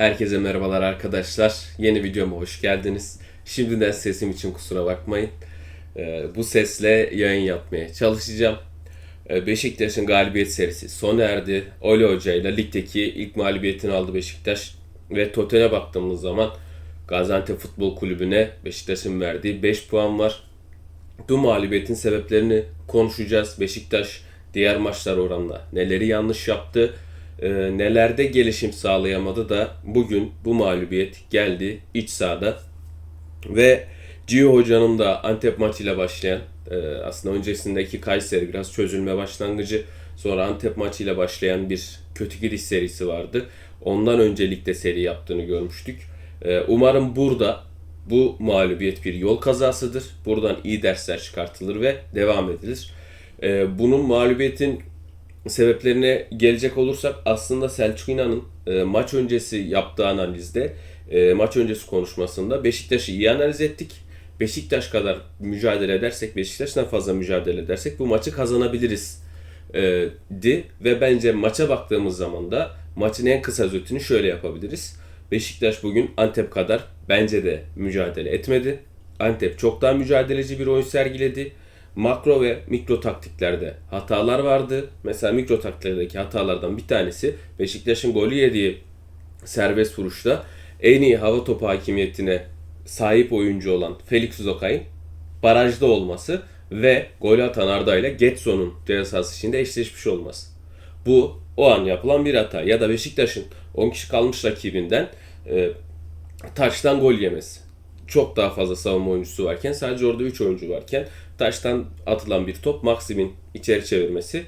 Herkese merhabalar arkadaşlar. Yeni videoma hoş geldiniz. Şimdiden sesim için kusura bakmayın. Ee, bu sesle yayın yapmaya çalışacağım. Ee, Beşiktaş'ın galibiyet serisi sona erdi. Oli Hoca ile ligdeki ilk mağlubiyetini aldı Beşiktaş. Ve totale baktığımız zaman Gaziantep Futbol Kulübü'ne Beşiktaş'ın verdiği 5 puan var. Bu mağlubiyetin sebeplerini konuşacağız. Beşiktaş diğer maçlar oranla neleri yanlış yaptı, e, nelerde gelişim sağlayamadı da bugün bu mağlubiyet geldi iç sahada. Ve Gio Hoca'nın da Antep maçıyla başlayan, e, aslında öncesindeki Kayseri biraz çözülme başlangıcı, sonra Antep maçıyla başlayan bir kötü giriş serisi vardı. Ondan öncelikle seri yaptığını görmüştük. E, Umarım burada bu mağlubiyet bir yol kazasıdır. Buradan iyi dersler çıkartılır ve devam edilir. Ee, bunun mağlubiyetin sebeplerine gelecek olursak aslında Selçuk İnan'ın e, maç öncesi yaptığı analizde, e, maç öncesi konuşmasında Beşiktaş'ı iyi analiz ettik. Beşiktaş kadar mücadele edersek, Beşiktaş'tan fazla mücadele edersek bu maçı kazanabiliriz e, di ve bence maça baktığımız zaman da maçın en kısa özetini şöyle yapabiliriz. Beşiktaş bugün Antep kadar bence de mücadele etmedi. Antep çok daha mücadeleci bir oyun sergiledi. Makro ve mikro taktiklerde hatalar vardı. Mesela mikro taktiklerdeki hatalardan bir tanesi Beşiktaş'ın golü yediği serbest vuruşta en iyi hava topu hakimiyetine sahip oyuncu olan Felix Zokay'ın barajda olması ve gol atan Arda ile Getson'un ceza sahası içinde eşleşmiş olması. Bu o an yapılan bir hata. Ya da Beşiktaş'ın 10 kişi kalmış rakibinden e, taçtan gol yemesi. Çok daha fazla savunma oyuncusu varken sadece orada 3 oyuncu varken taçtan atılan bir top Maxim'in içeri çevirmesi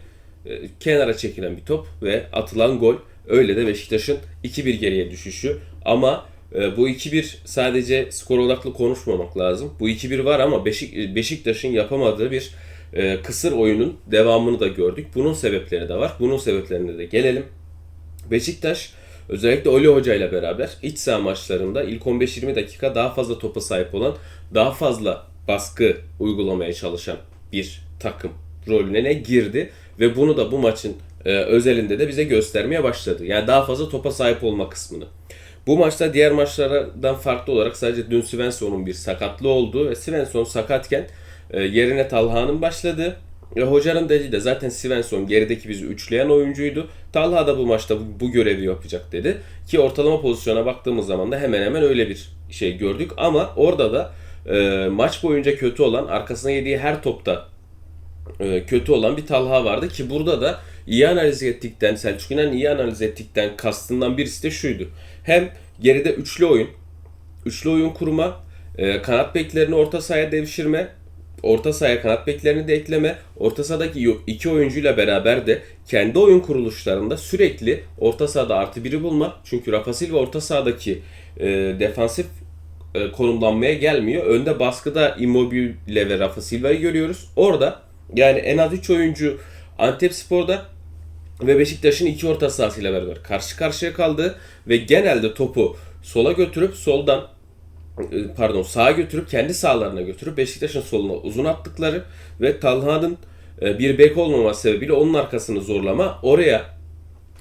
e, kenara çekilen bir top ve atılan gol. Öyle de Beşiktaş'ın 2-1 geriye düşüşü. Ama e, bu 2-1 sadece skor odaklı konuşmamak lazım. Bu 2-1 var ama Beşik, Beşiktaş'ın yapamadığı bir e, kısır oyunun devamını da gördük. Bunun sebepleri de var. Bunun sebeplerine de gelelim. Beşiktaş özellikle Oli Hoca ile beraber iç saha maçlarında ilk 15-20 dakika daha fazla topa sahip olan, daha fazla baskı uygulamaya çalışan bir takım rolüne ne girdi ve bunu da bu maçın e, özelinde de bize göstermeye başladı. Yani daha fazla topa sahip olma kısmını. Bu maçta diğer maçlardan farklı olarak sadece dün Svensson'un bir sakatlığı oldu ve Svensson sakatken e, yerine Talha'nın başladı. E, hocanın dediği de zaten Svensson gerideki bizi üçleyen oyuncuydu. Talha da bu maçta bu, bu görevi yapacak dedi. Ki ortalama pozisyona baktığımız zaman da hemen hemen öyle bir şey gördük. Ama orada da e, maç boyunca kötü olan, arkasına yediği her topta e, kötü olan bir Talha vardı. Ki burada da iyi analiz ettikten, Selçuk İnan iyi analiz ettikten kastından birisi de şuydu. Hem geride üçlü oyun, üçlü oyun kurma, e, kanat beklerini orta sahaya devşirme orta sahaya kanat beklerini de ekleme, orta sahadaki iki oyuncuyla beraber de kendi oyun kuruluşlarında sürekli orta sahada artı biri bulma. Çünkü Rafa Silva orta sahadaki e, defansif e, konumlanmaya gelmiyor. Önde baskıda Immobile ve Rafa Silva'yı görüyoruz. Orada yani en az 3 oyuncu Antep Spor'da ve Beşiktaş'ın iki orta sahasıyla beraber karşı karşıya kaldı ve genelde topu sola götürüp soldan pardon sağa götürüp kendi sağlarına götürüp Beşiktaş'ın soluna uzun attıkları ve Talha'nın e, bir bek olmaması sebebiyle onun arkasını zorlama oraya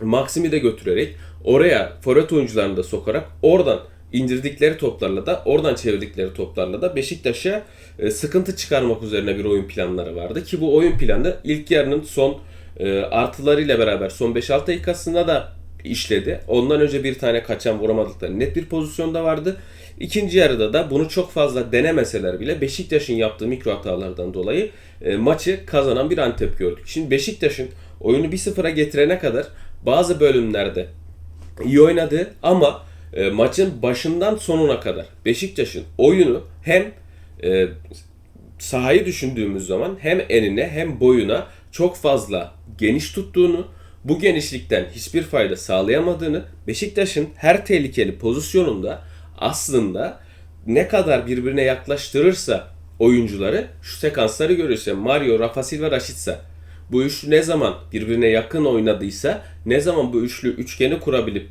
Maxim'i de götürerek oraya forvet oyuncularını da sokarak oradan indirdikleri toplarla da oradan çevirdikleri toplarla da Beşiktaş'a e, sıkıntı çıkarmak üzerine bir oyun planları vardı. Ki bu oyun planı ilk yarının son artılarıyla beraber son 5-6 dakikasında da işledi. Ondan önce bir tane kaçan vuramadıkları net bir pozisyonda vardı. İkinci yarıda da bunu çok fazla denemeseler bile Beşiktaş'ın yaptığı mikro hatalardan dolayı e, maçı kazanan bir Antep gördük. Şimdi Beşiktaş'ın oyunu 1-0'a getirene kadar bazı bölümlerde iyi oynadı ama e, maçın başından sonuna kadar Beşiktaş'ın oyunu hem e, sahayı düşündüğümüz zaman hem enine hem boyuna çok fazla geniş tuttuğunu, bu genişlikten hiçbir fayda sağlayamadığını, Beşiktaş'ın her tehlikeli pozisyonunda aslında ne kadar birbirine yaklaştırırsa oyuncuları şu sekansları görürse Mario, Rafa Silva, Rashica bu üçlü ne zaman birbirine yakın oynadıysa, ne zaman bu üçlü üçgeni kurabilip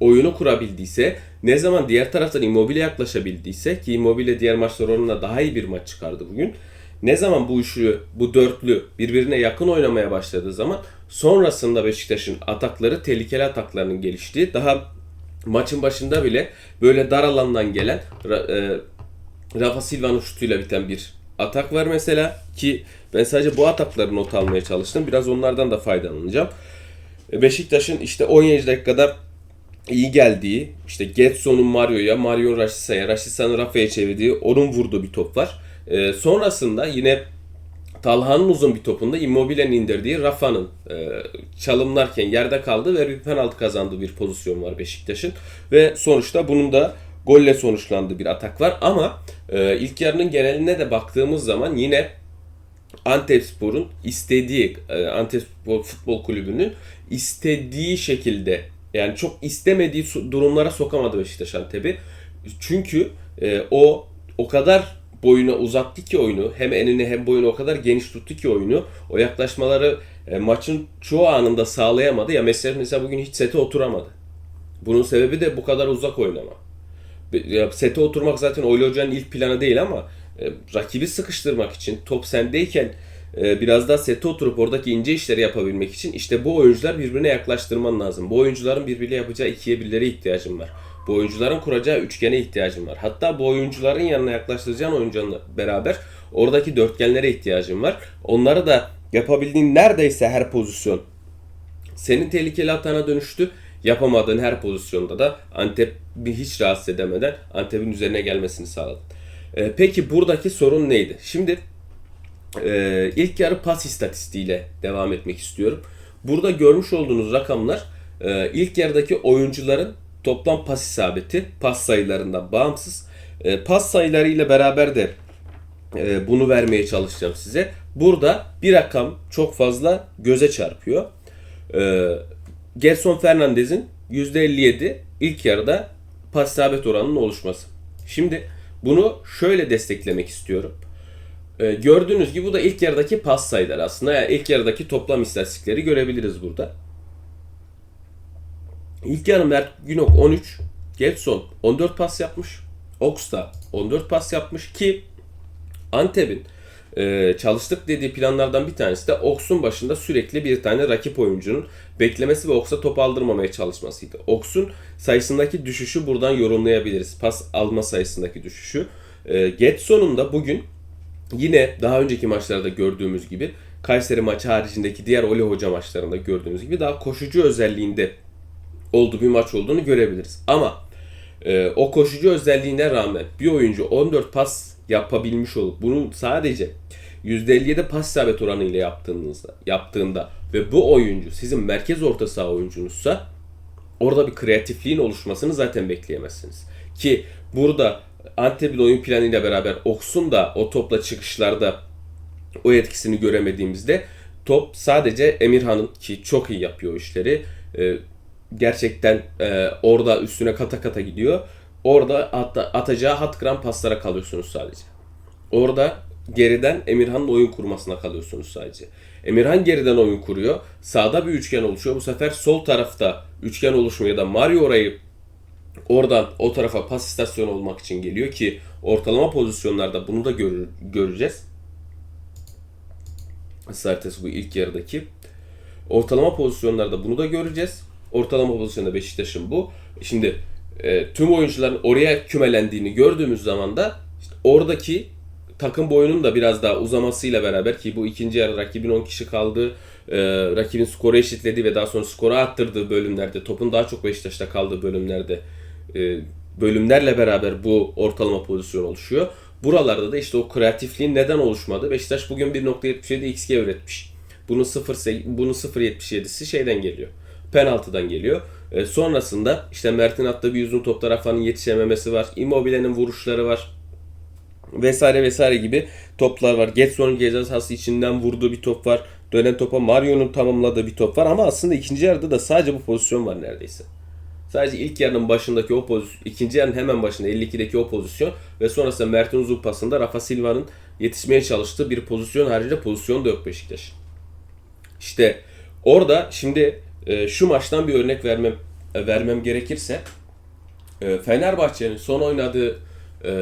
oyunu kurabildiyse, ne zaman diğer taraftan Immobile yaklaşabildiyse ki Immobile diğer maçlar onunla daha iyi bir maç çıkardı bugün. Ne zaman bu üçlü, bu dörtlü birbirine yakın oynamaya başladığı zaman sonrasında Beşiktaş'ın atakları tehlikeli ataklarının geliştiği, daha maçın başında bile böyle dar alandan gelen e, Rafa Silva'nın şutuyla biten bir atak var mesela ki ben sadece bu atakları not almaya çalıştım. Biraz onlardan da faydalanacağım. E, Beşiktaş'ın işte 17 dakikada iyi geldiği, işte Getson'un Mario'ya, Mario'nun Rashica'ya, Rashica'nın Rafa'ya çevirdiği, onun vurduğu bir top var. E, sonrasında yine Talha'nın uzun bir topunda Immobile'nin indirdiği Rafa'nın e, çalımlarken yerde kaldı ve bir penaltı kazandığı bir pozisyon var Beşiktaş'ın. Ve sonuçta bunun da golle sonuçlandığı bir atak var. Ama e, ilk yarının geneline de baktığımız zaman yine Antepspor'un istediği, e, Antepspor Futbol Kulübü'nün istediği şekilde yani çok istemediği durumlara sokamadı Beşiktaş Antep'i. Çünkü e, o o kadar boyuna uzattı ki oyunu. Hem enini hem boyunu o kadar geniş tuttu ki oyunu. O yaklaşmaları e, maçın çoğu anında sağlayamadı. Ya mesela, mesela bugün hiç sete oturamadı. Bunun sebebi de bu kadar uzak oynama. Ya sete oturmak zaten Oylu Hoca'nın ilk planı değil ama e, rakibi sıkıştırmak için top sendeyken e, biraz daha sete oturup oradaki ince işleri yapabilmek için işte bu oyuncular birbirine yaklaştırman lazım. Bu oyuncuların birbiriyle yapacağı ikiye birlere ihtiyacın var. Bu oyuncuların kuracağı üçgene ihtiyacın var. Hatta bu oyuncuların yanına yaklaştıracağın oyuncularla beraber oradaki dörtgenlere ihtiyacın var. Onları da yapabildiğin neredeyse her pozisyon senin tehlikeli hatana dönüştü. Yapamadığın her pozisyonda da Antep'i hiç rahatsız edemeden Antep'in üzerine gelmesini sağladın. Ee, peki buradaki sorun neydi? Şimdi e, ilk yarı pas istatistiğiyle devam etmek istiyorum. Burada görmüş olduğunuz rakamlar e, ilk yarıdaki oyuncuların toplam pas isabeti, pas sayılarından bağımsız. E, pas sayılarıyla beraber de e, bunu vermeye çalışacağım size. Burada bir rakam çok fazla göze çarpıyor. E, Gerson Fernandez'in %57 ilk yarıda pas isabet oranının oluşması. Şimdi bunu şöyle desteklemek istiyorum. E, gördüğünüz gibi bu da ilk yarıdaki pas sayıları aslında. Yani ilk yarıdaki toplam istatistikleri görebiliriz burada. İlk yarı Mert Günok 13, Getson 14 pas yapmış. Ox da 14 pas yapmış ki Antep'in e, çalıştık dediği planlardan bir tanesi de Ox'un başında sürekli bir tane rakip oyuncunun beklemesi ve Ox'a top aldırmamaya çalışmasıydı. Ox'un sayısındaki düşüşü buradan yorumlayabiliriz. Pas alma sayısındaki düşüşü. E, Getson'un da bugün yine daha önceki maçlarda gördüğümüz gibi Kayseri maçı haricindeki diğer Oli Hoca maçlarında gördüğümüz gibi daha koşucu özelliğinde olduğu bir maç olduğunu görebiliriz. Ama e, o koşucu özelliğine rağmen bir oyuncu 14 pas yapabilmiş olup bunu sadece %57 pas isabet oranıyla yaptığınızda yaptığında ve bu oyuncu sizin merkez orta saha oyuncunuzsa orada bir kreatifliğin oluşmasını zaten bekleyemezsiniz. Ki burada Antep'in oyun planıyla beraber Oks'un da o topla çıkışlarda o etkisini göremediğimizde top sadece Emirhan'ın ki çok iyi yapıyor işleri. Gerçekten e, orada üstüne kata kata gidiyor. Orada at, atacağı hat kıran paslara kalıyorsunuz sadece. Orada geriden Emirhan'ın oyun kurmasına kalıyorsunuz sadece. Emirhan geriden oyun kuruyor. Sağda bir üçgen oluşuyor. Bu sefer sol tarafta üçgen oluşmuyor da Mario orayı oradan o tarafa pas istasyonu olmak için geliyor ki ortalama pozisyonlarda bunu da gör- göreceğiz. Sartes bu ilk yarıdaki. Ortalama pozisyonlarda bunu da göreceğiz. Ortalama pozisyonda Beşiktaş'ın bu. Şimdi e, tüm oyuncuların oraya kümelendiğini gördüğümüz zaman da işte oradaki takım boyunun da biraz daha uzamasıyla beraber ki bu ikinci yarı rakibin 10 kişi kaldığı, e, rakibin skoru eşitlediği ve daha sonra skoru arttırdığı bölümlerde, topun daha çok Beşiktaş'ta kaldığı bölümlerde e, bölümlerle beraber bu ortalama pozisyon oluşuyor. Buralarda da işte o kreatifliğin neden oluşmadı? Beşiktaş bugün 1.77 XG üretmiş. Bunun 0 bunun 0.77'si şeyden geliyor. Penaltıdan geliyor. E, sonrasında işte Mert'in attığı bir uzun topta Rafa'nın yetişememesi var. Immobile'nin vuruşları var. Vesaire vesaire gibi toplar var. Getson'un ceza sahası içinden vurduğu bir top var. Dönen topa Mario'nun tamamladığı bir top var ama aslında ikinci yarıda da sadece bu pozisyon var neredeyse. Sadece ilk yarının başındaki o pozisyon, ikinci yarının hemen başında 52'deki o pozisyon ve sonrasında Mert'in uzun pasında Rafa Silva'nın yetişmeye çalıştığı bir pozisyon haricinde pozisyon da yok Beşiktaş. İşte orada şimdi e, şu maçtan bir örnek vermem vermem gerekirse e, Fenerbahçe'nin son oynadığı e,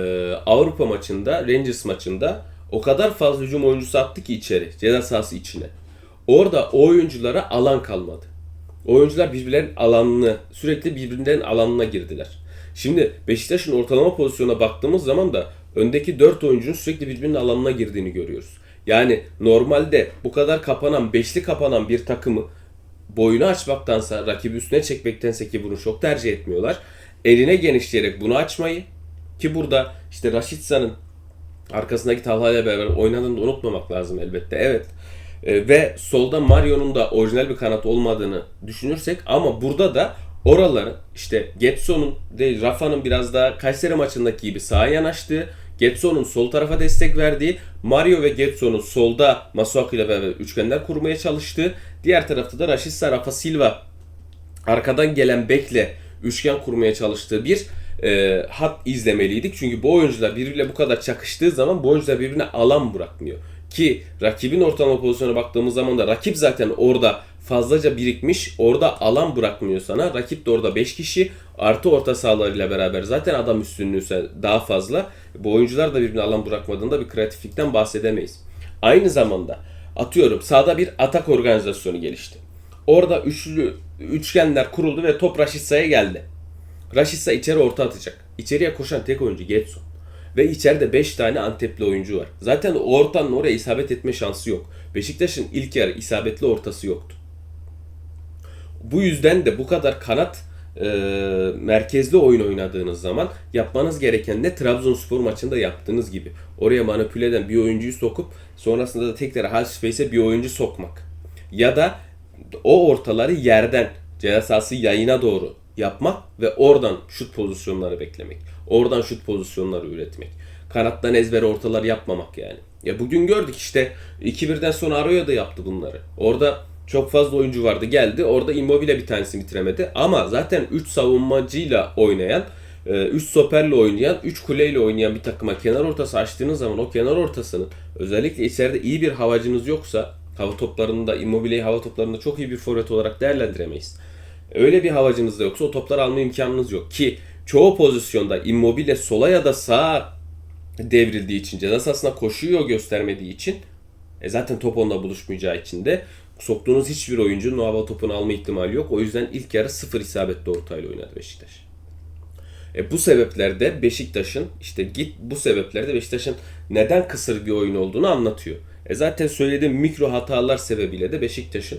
Avrupa maçında, Rangers maçında o kadar fazla hücum oyuncusu attı ki içeri, ceza sahası içine. Orada o oyunculara alan kalmadı. oyuncular birbirlerinin alanını sürekli birbirlerinin alanına girdiler. Şimdi Beşiktaş'ın ortalama pozisyona baktığımız zaman da öndeki 4 oyuncunun sürekli birbirinin alanına girdiğini görüyoruz. Yani normalde bu kadar kapanan, beşli kapanan bir takımı boyunu açmaktansa, rakibi üstüne çekmektense ki bunu çok tercih etmiyorlar. Eline genişleyerek bunu açmayı ki burada işte Raşitsa'nın arkasındaki Talha ile beraber oynadığını unutmamak lazım elbette. Evet. E, ve solda Mario'nun da orijinal bir kanat olmadığını düşünürsek ama burada da oraların işte Getson'un değil Rafa'nın biraz daha Kayseri maçındaki gibi sağa yanaştığı Getson'un sol tarafa destek verdiği, Mario ve Getson'un solda Masuaku ile beraber üçgenler kurmaya çalıştığı, diğer tarafta da Rashica Rafa Silva arkadan gelen bekle üçgen kurmaya çalıştığı bir e, hat izlemeliydik. Çünkü bu oyuncular birbiriyle bu kadar çakıştığı zaman bu oyuncular birbirine alan bırakmıyor. Ki rakibin ortalama pozisyona baktığımız zaman da rakip zaten orada fazlaca birikmiş. Orada alan bırakmıyor sana. Rakip de orada 5 kişi artı orta sahalarıyla beraber zaten adam üstünlüğü daha fazla. Bu oyuncular da birbirine alan bırakmadığında bir kreatiflikten bahsedemeyiz. Aynı zamanda atıyorum sağda bir atak organizasyonu gelişti. Orada üçlü üçgenler kuruldu ve top Raşitsa'ya geldi. Raşitsa içeri orta atacak. İçeriye koşan tek oyuncu Getson. Ve içeride 5 tane Antepli oyuncu var. Zaten o ortanın oraya isabet etme şansı yok. Beşiktaş'ın ilk yarı isabetli ortası yoktu. Bu yüzden de bu kadar kanat e, merkezli oyun oynadığınız zaman yapmanız gereken ne Trabzonspor maçında yaptığınız gibi. Oraya manipüle eden bir oyuncuyu sokup sonrasında da tekrar half space'e bir oyuncu sokmak. Ya da o ortaları yerden ceza yayına doğru yapmak ve oradan şut pozisyonları beklemek. Oradan şut pozisyonları üretmek. Kanattan ezber ortalar yapmamak yani. Ya bugün gördük işte 2-1'den sonra Arroyo da yaptı bunları. Orada çok fazla oyuncu vardı geldi. Orada Immobile bir tanesini bitiremedi. Ama zaten 3 savunmacıyla oynayan, 3 e, stoperle oynayan, 3 kuleyle oynayan bir takıma kenar ortası açtığınız zaman o kenar ortasının özellikle içeride iyi bir havacınız yoksa hava toplarında Immobile'yi hava toplarında çok iyi bir forvet olarak değerlendiremeyiz. Öyle bir havacınız da yoksa o topları alma imkanınız yok ki çoğu pozisyonda Immobile sola ya da sağa devrildiği için ceza sahasına koşuyor göstermediği için e zaten top onunla buluşmayacağı için de soktuğunuz hiçbir oyuncunun o hava topunu alma ihtimali yok. O yüzden ilk yarı sıfır isabetli ortayla oynadı Beşiktaş. E bu sebeplerde Beşiktaş'ın işte git bu sebeplerde Beşiktaş'ın neden kısır bir oyun olduğunu anlatıyor. E zaten söylediğim mikro hatalar sebebiyle de Beşiktaş'ın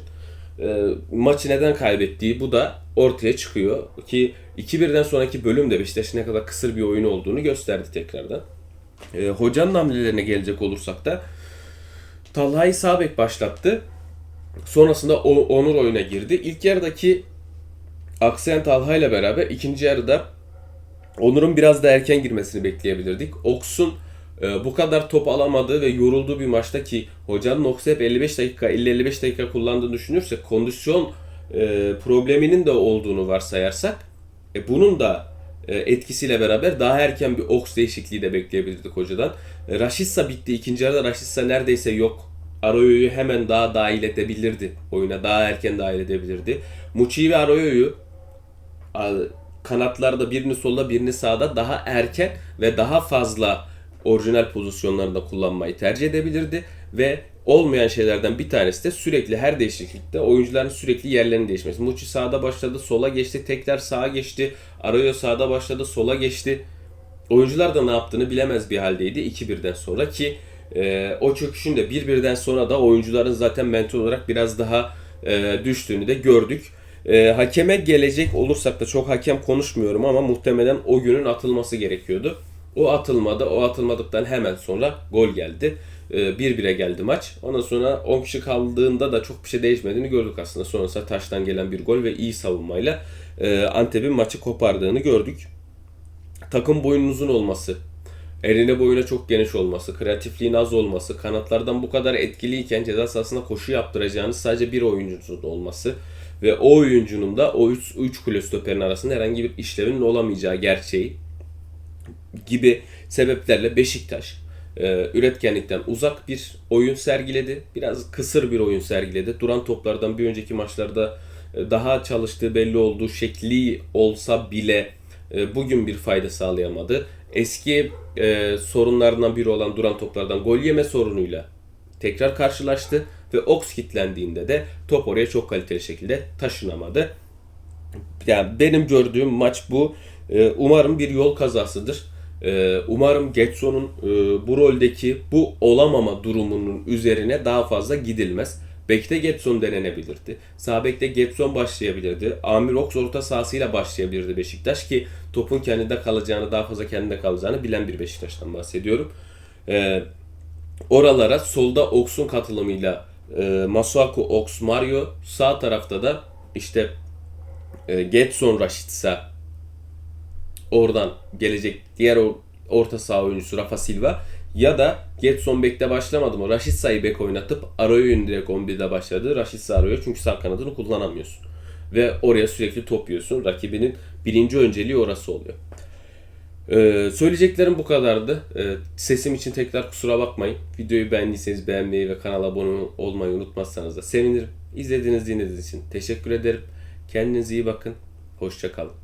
e, maçı neden kaybettiği bu da ortaya çıkıyor. Ki 2-1'den sonraki bölümde Beşiktaş'ın ne kadar kısır bir oyun olduğunu gösterdi tekrardan. E, hocanın hamlelerine gelecek olursak da Talha'yı sağ bek başlattı. Sonrasında Onur oyuna girdi. İlk yarıdaki aksayan Talha ile beraber ikinci yarıda Onur'un biraz da erken girmesini bekleyebilirdik. Oks'un bu kadar top alamadığı ve yorulduğu bir maçta ki hocanın Oks'u hep 55 dakika 50-55 dakika kullandığını düşünürsek kondisyon e, probleminin de olduğunu varsayarsak e, bunun da e, etkisiyle beraber daha erken bir Oks değişikliği de bekleyebilirdik hocadan. E, Raşitsa bitti. ikinci yarıda Raşitsa neredeyse yok. Arroyo'yu hemen daha dahil edebilirdi oyuna. Daha erken dahil edebilirdi. Muçi ve Arroyo'yu kanatlarda birini solda birini sağda daha erken ve daha fazla orijinal pozisyonlarında kullanmayı tercih edebilirdi ve olmayan şeylerden bir tanesi de sürekli her değişiklikte oyuncuların sürekli yerlerini değişmesi. Muçi sağda başladı, sola geçti, tekrar sağa geçti. Arroyo sağda başladı, sola geçti. Oyuncular da ne yaptığını bilemez bir haldeydi 2-1'den sonra ki e, o çöküşün de bir birden sonra da oyuncuların zaten mental olarak biraz daha e, düştüğünü de gördük. E, hakeme gelecek olursak da çok hakem konuşmuyorum ama muhtemelen o günün atılması gerekiyordu. O atılmadı. O atılmadıktan hemen sonra gol geldi. 1-1'e geldi maç. Ondan sonra 10 kişi kaldığında da çok bir şey değişmediğini gördük aslında. Sonrasında taştan gelen bir gol ve iyi savunmayla Antep'in maçı kopardığını gördük. Takım boyunun uzun olması Eline boyuna çok geniş olması, kreatifliğin az olması, kanatlardan bu kadar etkiliyken ceza sahasına koşu yaptıracağınız sadece bir oyuncunun olması ve o oyuncunun da o 3 3 kule stoperin arasında herhangi bir işlevinin olamayacağı gerçeği gibi sebeplerle Beşiktaş e, üretkenlikten uzak bir oyun sergiledi. Biraz kısır bir oyun sergiledi. Duran toplardan bir önceki maçlarda e, daha çalıştığı belli olduğu şekli olsa bile e, bugün bir fayda sağlayamadı eski e, sorunlarından biri olan duran toplardan gol yeme sorunuyla tekrar karşılaştı ve Ox kilitlendiğinde de top oraya çok kaliteli şekilde taşınamadı. Yani benim gördüğüm maç bu. Ee, Umarım bir yol kazasıdır. Ee, Umarım Getson'un e, bu roldeki bu olamama durumunun üzerine daha fazla gidilmez. Bekte Getson denenebilirdi. Sağ bekte Getson başlayabilirdi. Amir Ox orta sahasıyla başlayabilirdi Beşiktaş ki topun kendinde kalacağını, daha fazla kendinde kalacağını bilen bir Beşiktaş'tan bahsediyorum. Ee, oralara solda Ox'un katılımıyla e, Masuaku, Ox, Mario sağ tarafta da işte e, Getson, Rashica oradan gelecek diğer or- orta saha oyuncusu Rafa Silva ya da Getson bekte başlamadı mı? Rashica'yı bek oynatıp Arroyo'yu direkt 11'de başladı. Rashica Arroyo çünkü sağ kanadını kullanamıyorsun. Ve oraya sürekli top yiyorsun. Rakibinin birinci önceliği orası oluyor. Ee, söyleyeceklerim bu kadardı. Ee, sesim için tekrar kusura bakmayın. Videoyu beğendiyseniz beğenmeyi ve kanala abone olmayı unutmazsanız da sevinirim. İzlediğiniz dinlediğiniz için teşekkür ederim. Kendinize iyi bakın. Hoşça kalın.